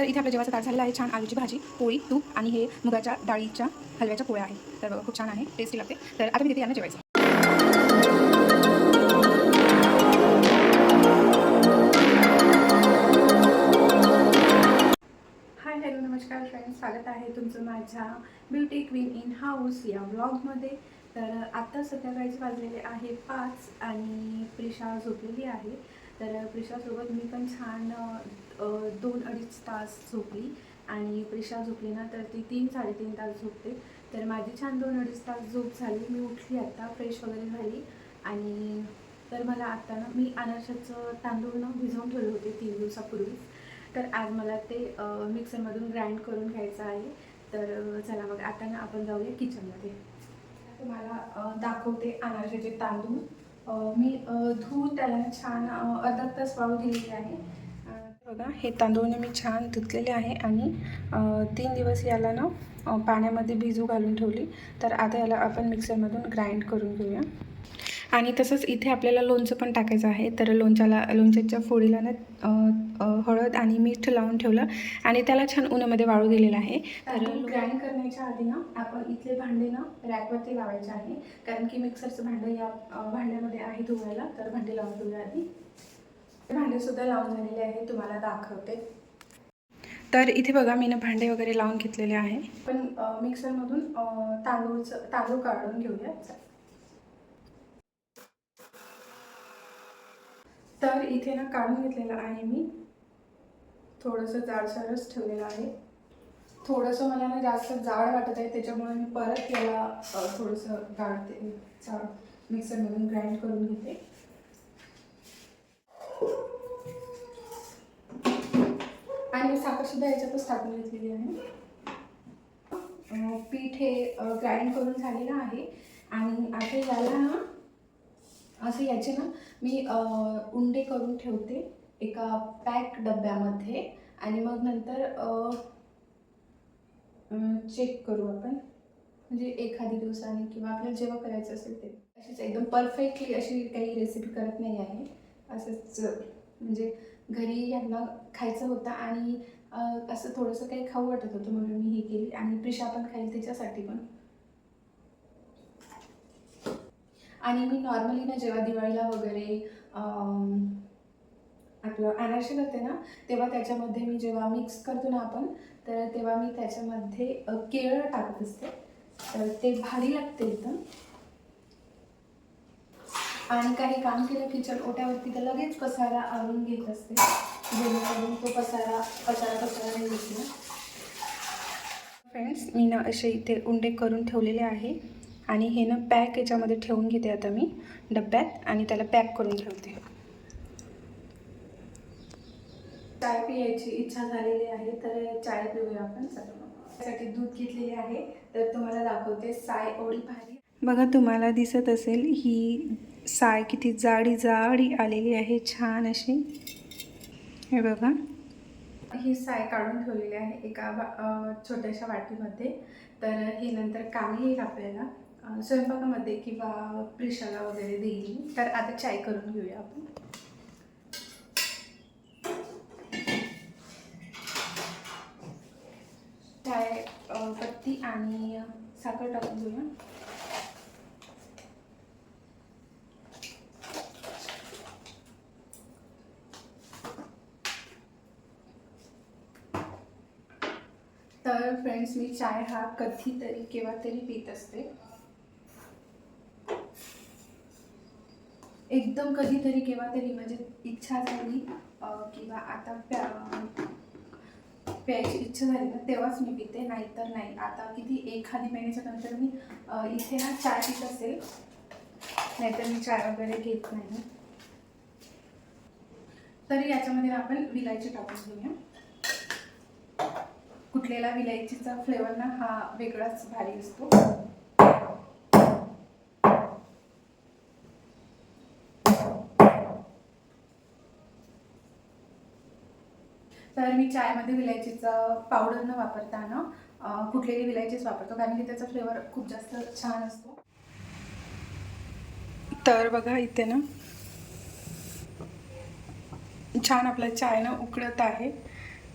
तर इथे आपल्या जेवाचा ताट झालेला आहे. छान आलूची भाजी पोळी तूप आणि हे मुगाच्या डाळीच्या हलव्याच्या पोळ्या आहे तर खूप छान आहे. टेस्टी लागते. तर आता मी तिथे यांना जेवायचं. हाय हॅलो नमस्कार फ्रेंड्स स्वागत आहे तुमचं माझ्या ब्युटी क्वीन इन हाऊस या ब्लॉगमध्ये तर आत्ता संध्याकाळीचे वाजलेले आहे पाच आणि प्रिशा झोपलेली आहे. तर प्रिशासोबत मी पण छान दोन अडीच तास झोपली. आणि प्रिशा झोपली ना तर ती तीन साडेतीन तास झोपते. तर माझी छान दोन अडीच तास झोप झाली. मी उठली आता फ्रेश वगैरे झाली. आणि तर मला आत्ता ना मी अनारशाचं तांदूळ ना भिजवून ठेवले होते तीन दिवसापूर्वी तर आज मला ते मिक्सरमधून ग्राइंड करून घ्यायचं आहे. तर चला मग आता ना आपण जाऊया किचनमध्ये. तुम्हाला दाखवते अनारशाचे तांदूळ. मी धुवून त्याला छान अर्धा तास वाळू दिलेली आहे. बघा हे तांदूळने मी छान धुतलेले आहे आणि तीन दिवस याला ना पाण्यामध्ये भिजू घालून ठेवली. तर आता याला आपण मिक्सरमधून ग्राइंड करून घेऊया. आणि तसंच इथे आपल्याला लोणचं पण टाकायचं आहे. तर लोणच्याला लोणच्याच्या फोडीला ना हळद आणि मीठ लावून ठेवलं आणि त्याला छान उन्हामध्ये वाळू दिलेलं आहे. तर ग्राइंड करण्याच्या आधी ना आपण इथले भांडे ना रॅकवरती लावायचे आहे. कारण की मिक्सरचं भांडं या भांड्यामध्ये आहे धुवायला तर भांडे लावून ठेवूया आधी. भांडे सुद्धा लावून झालेले आहे तुम्हाला दाखवते. तर इथे बघा मी ना भांडे वगैरे लावून घेतलेले आहे. पण मिक्सरमधून तांदूळचं तांदूळ काढून घेऊया. तर इथे ना काढून घेतलेलं आहे मी. थोडंसं जाडसरच ठेवलेलं आहे. थोडंसं मला ना जास्त जाड वाटत आहे त्याच्यामुळे मी परत याला थोडंसं गाळते. जाड मिक्सरमधून ग्राइंड करून घेते. आणि साखरसुद्धा याच्यातच टाकून घेतलेली आहे. पीठ हे ग्राइंड करून झालेलं आहे. आणि आता याला ना असं याचे ना मी उंडे करून ठेवते एका पॅक डब्यामध्ये आणि मग नंतर चेक करू आपण. म्हणजे एखादी दिवसाने किंवा आपल्याला जेव्हा करायचं असेल ते. अशीच एकदम परफेक्टली अशी काही रेसिपी करत नाही आहे. असंच म्हणजे घरी यांना खायचं होतं आणि असं थोडंसं काही खाऊ वाटत होतं म्हणून मी हे केली. आणि प्रिशा पण खाईल त्याच्यासाठी पण. आणि मी नॉर्मली ना जेव्हा दिवाळीला वगैरे आपलं अनारसे करते ना तेव्हा त्याच्यामध्ये मी जेव्हा मिक्स करतो ना आपण तर तेव्हा मी त्याच्यामध्ये केळं टाकत असते. तर ते भारी लागते एकदम. आणि काही काम केलं किचन ओट्यावरती तर लगेच पसारा आवरून घेत असते. जेणेकरून तो पसारा पसारा पसारा नाही फ्रेंड्स मी ना असे इथे उंडे करून ठेवलेले आहे. आणि हे ना पॅक याच्यामध्ये ठेवून घेते आता मी डब्यात आणि त्याला पॅक करून ठेवते. चाय पियायची इच्छा झालेली आहे तर चाय पिऊया आपण. त्यासाठी दूध घेतलेले आहे तर तुम्हाला दाखवते साय एवढी भारी बघा तुम्हाला दिसत असेल ही साय किती जाडी जाडी आलेली आहे छान अशी. हे बघा. ही साय काढून ठेवलेली आहे एका छोट्याशा वाटीमध्ये. तर हे नंतर कामी येईल आपल्याला स्वयंपाकामध्ये किंवा प्रिशाला वगैरे देईल. तर आता चाय करून घेऊया आपण. चाय पत्ती आणि साखर टाकून घेऊया. तर फ्रेंड्स मी चाय हा कधीतरी केव्हा तरी पित असते. एकदम कधीतरी केव्हा तरी म्हणजे इच्छा झाली किंवा आता प्या प्यायची इच्छा झाली ना तेव्हाच मी पिते नाहीतर नाही. आता किती एखादी महिन्याच्या नंतर मी इथे ना चाय पित असेल नाहीतर मी चाय वगैरे घेत नाही. तरी याच्यामध्ये आपण विलायची टाकून घेऊया. कुठलेला विलायचीचा फ्लेवर ना हा वेगळाच भारी असतो. तर मी चायमध्ये विलायचीचं पावडर न वापरताना ना कुठलेली विलायचीच वापरतो कारण की त्याचा फ्लेवर खूप जास्त छान असतो. तर बघा इथे ना छान आपला चाय ना उकळत आहे.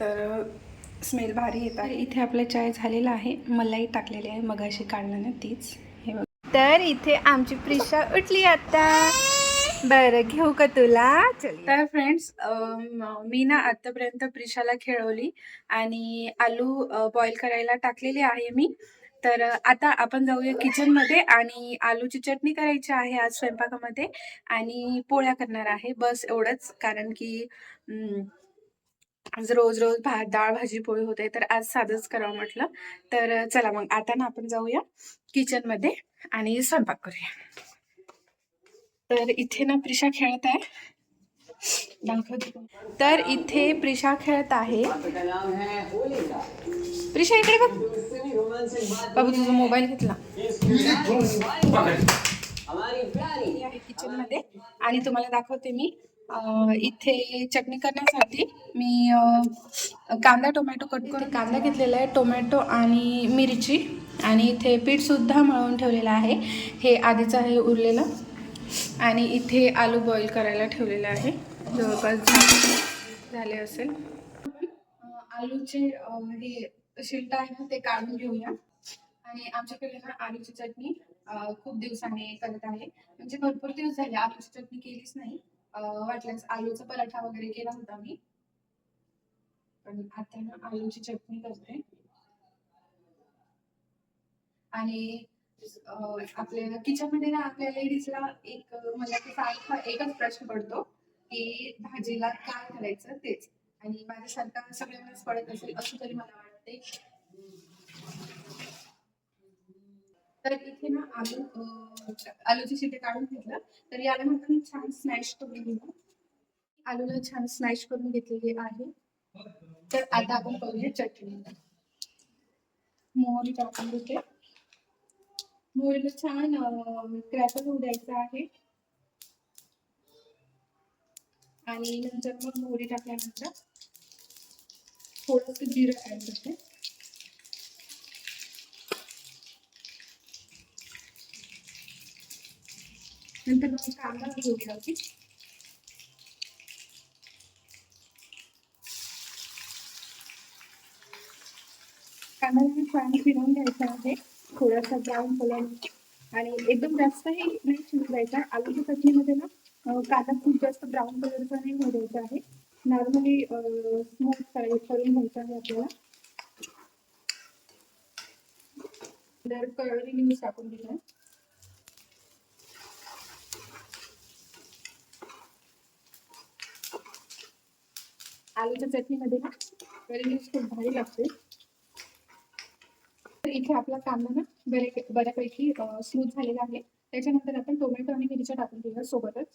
तर स्मेल भारी येत आहे. इथे आपला चाय झालेला आहे. मलाई टाकलेली आहे मगाशी काढलं ना तीच. हे बघ. तर इथे आमची प्रिशा उठली आता. बरं घेऊ का तुला? तर फ्रेंड्स मी ना आतापर्यंत प्रिशाला खेळवली आणि आलू बॉईल करायला टाकलेली आहे मी. तर आता आपण जाऊया किचनमध्ये आणि आलूची चटणी करायची आहे आज स्वयंपाकामध्ये आणि पोळ्या करणार आहे. बस एवढंच कारण की आज रोज रोज भात डाळ भाजी पोळी होते तर आज साधंच करावं म्हटलं. तर चला मग आता ना आपण जाऊया किचनमध्ये आणि स्वयंपाक करूया. तर इथे ना प्रिशा खेळत आहे. दाखवते तर इथे प्रिशा खेळत आहे. प्रिशा इकडे बघ. बाबू तुझा मोबाईल घेतला. किचनमध्ये. आणि तुम्हाला दाखवते मी. इथे चटणी करण्यासाठी मी कांदा टोमॅटो कट करून कांदा घेतलेला आहे. टोमॅटो आणि मिरची. आणि इथे पीठ सुद्धा मळून ठेवलेलं आहे. हे आधीच आहे उरलेलं. आणि इथे आलू बॉईल करायला ठेवलेलं आहे. जवळपास झाले असेल. आलूचे हे शिल्ट आहे ना ते काढून घेऊया. आणि आमच्याकडे ना आलूची चटणी खूप दिवसांनी करत आहे. म्हणजे भरपूर दिवस झाले आलूची चटणी केलीच नाही. वाटल्यास आलूचा पराठा वगैरे केला होता मी. पण आता ना आलूची चटणी करते. आणि आपल्या किचनमध्ये ना आपल्या लेडीजला एक म्हणजे मला की सारखा एकच प्रश्न पडतो की भाजीला काय करायचं तेच. आणि माझ्यासारखा सगळ्यांनाच पडत असेल असं तरी मला वाटते तर इथे ना आलू अं, आलूचे शिटे काढून घेतलं. तर याला मग मी छान स्मॅश करून घेऊ आलूला छान स्मॅश करून घेतलेली आहे. तर आता आपण करूया चटणी. मोहरी टाकून घेते मोरला छान क्रॅकर होऊ द्यायचा आहे. आणि नंतर मग मोहरी टाकल्यानंतर थोडंसं जिरं ऍड करते नंतर मग कांदा घेऊया होती कांदा मी छान फिरवून घ्यायचा आहे. थोडासा ब्राऊन कलर आणि एकदम जास्तही नाही शिजू द्यायचा आलूच्या चटणीमध्ये ना कांदा खूप जास्त ब्राऊन कलरचा नाही होऊ द्यायचा आहे नॉर्मली स्मूथ करून घ्यायचा आहे आपल्याला. तर कळरी न्यूज टाकून दिला आलूच्या चटणीमध्ये ना कळरी खूप भारी लागते. इथे आपला कांदा ना बरे बऱ्यापैकी स्मूथ झालेला आहे. त्याच्यानंतर आपण टोमॅटो आणि मिरच्या टाकून घेऊया सोबतच.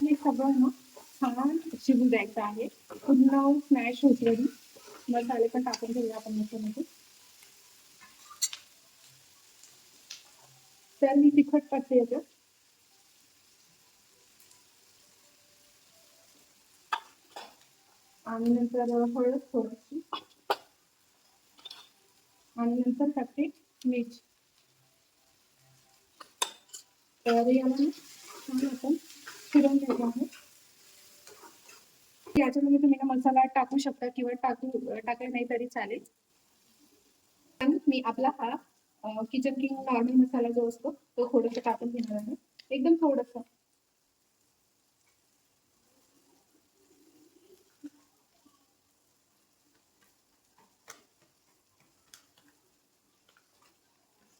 हे सगळं ना छान शिजू द्यायचं आहे. पुन्हा स्मॅश होतलेली मसाले पण टाकून घेऊया आपण याच्यामध्ये तर मी तिखट टाकते याच्यात आणि नंतर हळद थोडीशी. आणि नंतर टाकते मीठ. तर छान आपण फिरवून घ्यायचं आहे. याच्यामध्ये तुम्ही ना मसाला टाकू शकता किंवा टाकू टाकले नाही तरी चालेल. पण मी आपला हा किचन किंग नॉर्मल मसाला जो असतो तो थोडंसं टाकून घेणार आहे. एकदम थोडंसं.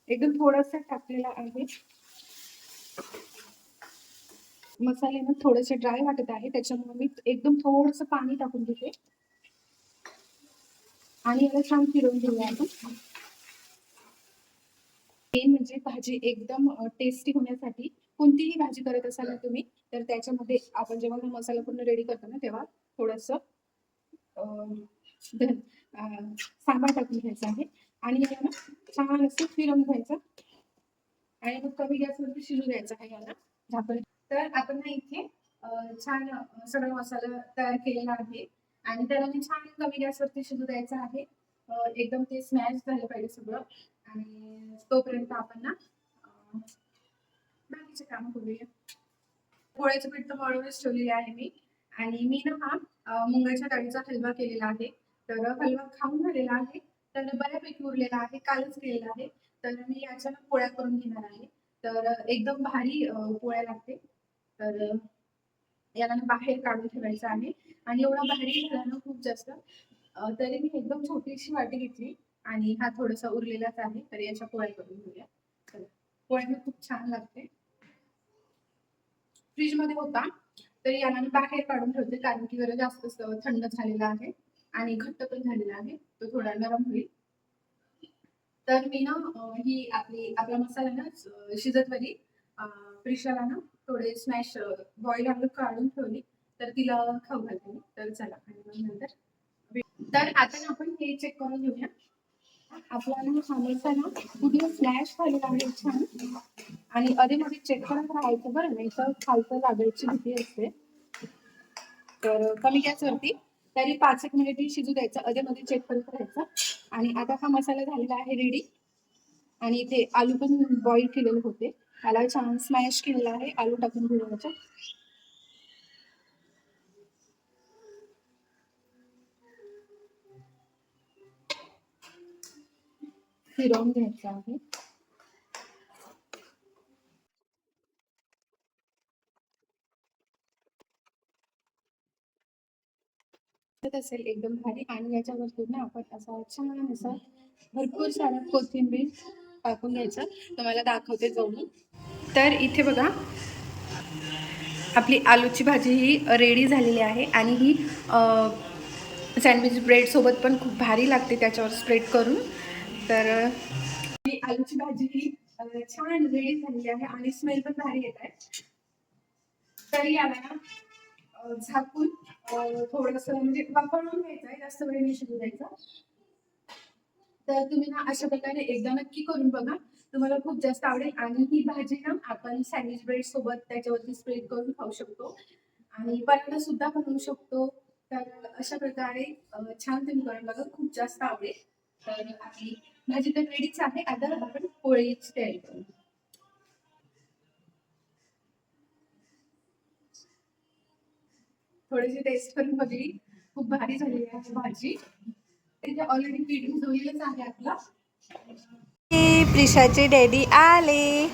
एकदम थोडासा टाकलेला आहे. मसाले ना थोडेसे ड्राय वाटत आहे त्याच्यामुळे मी एकदम थोडस पाणी टाकून घेते. आणि याला छान फिरवून घेऊया आपण. म्हणजे भाजी एकदम टेस्टी होण्यासाठी कोणतीही भाजी करत असाल ना तुम्ही तर त्याच्यामध्ये आपण जेव्हा हा मसाला पूर्ण रेडी करतो ना तेव्हा थोडस सांबार टाकून घ्यायचं आहे. आणि याला ना छान असं फिरवून घ्यायचं. आणि मग कमी गॅसवरती शिजू द्यायचं आहे याला. झाकण. तर आपण ना इथे छान सगळा मसाला तयार केलेला आहे. आणि त्याला मी छान कमी गॅसवरती शिजू द्यायचं आहे. एकदम ते स्मॅश झालं पाहिजे सगळं. आणि तोपर्यंत आपण ना बाकीचे काम करूया. पोळ्याचे पीठ तर मळूनच ठेवलेले आहे मी. आणि मी ना हा मुंगाच्या डाळीचा हलवा केलेला आहे. तर हलवा खाऊन झालेला आहे. तर बऱ्यापैकी उरलेला आहे कालच केलेला आहे. तर मी याच्या ना पोळ्या करून घेणार आहे. तर एकदम भारी पोळ्या लागते. तर याला बाहेर काढून ठेवायचं आहे. आणि एवढा भारी झाला ना खूप जास्त. तरी मी एकदम छोटीशी वाटी घेतली आणि हा थोडासा उरलेलाच आहे. तर याच्या पोळ्या करून घेऊया. चला पोळ्या खूप छान लागते. फ्रीजमध्ये होता. तर याला बाहेर काढून ठेवते कारण की जरा जास्त थंड झालेला आहे. आणि घट्ट पण झालेला आहे. तो थोडा नरम होईल. तर मी ना ही आपली आपला मसाला ना शिजतवरी प्रिशाला ना थोडे स्मॅश बॉईल आलं काढून ठेवली. तर तिला खाऊ घालते मी. तर चला आणि मग नंतर तर आता ना आपण हे चेक करून घेऊया. आपला ना हा मसाला पूर्ण स्मॅश झालेला आहे छान. आणि अधे मध्ये चेक करत राहायचं बरं नाही तर खालचं लागायची भीती असते. तर कमी गॅसवरती. तरी पाच एक मिनिट शिजू द्यायचं. अधे मध्ये चेक करत राहायचं. आणि आता हा मसाला झालेला आहे रेडी आणि इथे आलू पण बॉईल केलेले होते. त्याला छान स्मॅश केलेला आहे. आलू टाकून घेऊन फिरवून घ्यायचं आहे. दिसत असेल एकदम भारी. आणि याच्यावरती ना आपण असा छान असा भरपूर सारा कोथिंबीर टाकून घ्यायचं. तुम्हाला दाखवते जाऊन तर इथे बघा आपली आलूची भाजी ही रेडी झालेली आहे. आणि ही सँडविच ब्रेड सोबत पण खूप भारी लागते त्याच्यावर स्प्रेड करून. तर अ, आलूची भाजी ही छान रेडी झालेली आहे आणि स्मेल पण भारी येत आहे. तरी याला झाकून थोडस म्हणजे वापरून घ्यायचं जास्त वेळ नाही शिजू द्यायचा. तर तुम्ही ना अशा प्रकारे एकदा नक्की करून बघा. तुम्हाला खूप जास्त आवडेल. आणि ही भाजी ना आपण सँडविच ब्रेड सोबत त्याच्यावरती स्प्रेड करून खाऊ शकतो. आणि पराठा सुद्धा बनवू शकतो. तर अशा प्रकारे छान तुम्ही करून बघा. खूप जास्त आवडेल. तर आपली भाजी तर रेडीच आहे. आता आपण पोळीची तयारी करू. थोडीशी टेस्ट करून बघली. खूप भारी झाली आहे भाजी. तिथे ऑलरेडी पीठ भिजवलेलंच आहे आपला. प्रिशाचे डॅडी आले.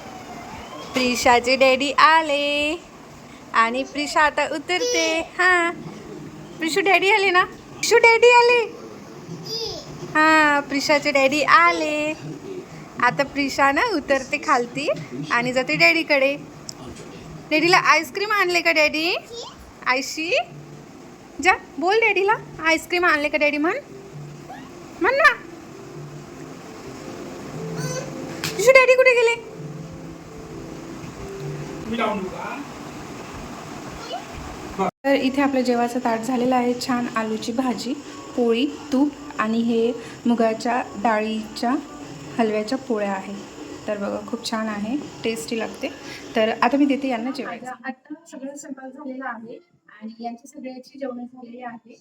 प्रिशाचे डॅडी आले. आणि प्रिशा आता उतरते. हा. प्रिशू डॅडी आले ना? प्रिशू डॅडी आले? हा प्रिशाचे डॅडी आले. आता प्रिशा ना उतरते खालती आणि जाते डॅडीकडे डॅडीला आईस्क्रीम आणले का डॅडी आयशी? जा बोल डॅडीला. आईस्क्रीम आणले का डॅडी म्हण? म्हण ना. तुझे डॅडी कुठे गेले? तर इथे आपलं जेवाचं ताट झालेलं आहे. छान आलूची भाजी पोळी तूप आणि हे मुगाच्या डाळीच्या हलव्याच्या पोळ्या आहे. तर बघा खूप छान आहे. टेस्टी लागते. तर आता मी देते यांना जेवायचं आता सगळं स्वयंपाक झालेला आहे आणि यांची सगळ्याची जेवण झालेली आहे.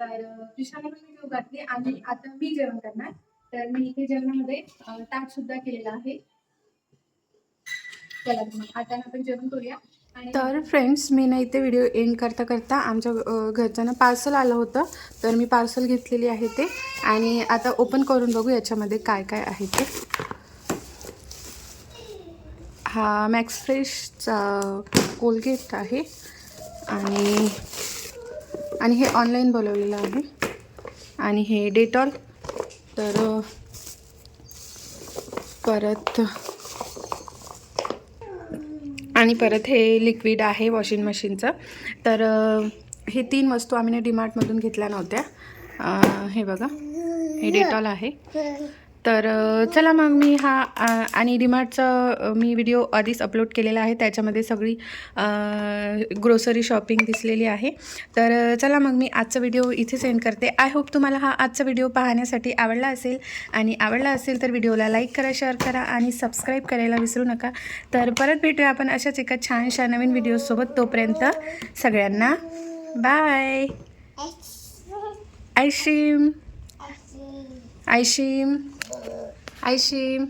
तर कृष्णाला पण मी घातली आणि आता मी जेवण करणार. तर मी इथे जेवणामध्ये ताट सुद्धा केलेलं आहे. चला तर मग आता आपण जेवण करूया. आणि तर फ्रेंड्स मी ना इथे व्हिडिओ एंड करता करता आमच्या अ, घरचं ना पार्सल आलं होतं. तर मी पार्सल घेतलेली आहे ते. आणि आता ओपन करून बघू याच्यामध्ये काय काय आहे ते. हा मॅक्स फ्रेशचा कोलगेट आहे. आणि आणि हे ऑनलाईन बोलवलेलं आहे. आणि हे डेटॉल तर परत आणि परत हे लिक्विड आहे वॉशिंग मशीनचं तर हे तीन वस्तू आम्ही डिमार्टमधून घेतल्या नव्हत्या. हे बघा. हे डेटॉल आहे. तर चला मग मी हा आणि डीमार्टचा मी व्हिडिओ आधीच अपलोड केलेला आहे. त्याच्यामध्ये सगळी ग्रोसरी शॉपिंग दिसलेली आहे. तर चला मग मी आजचा व्हिडिओ इथे सेंड करते. आय होप तुम्हाला हा आजचा व्हिडिओ पाहण्यासाठी आवडला असेल. आणि आवडला असेल तर व्हिडिओला लाईक करा शेअर करा आणि सबस्क्राईब करायला विसरू नका. तर परत भेटूया आपण अशाच एका छानशा नवीन व्हिडिओसोबत तोपर्यंत सगळ्यांना. बाय आयशीम आयशीम आयशीम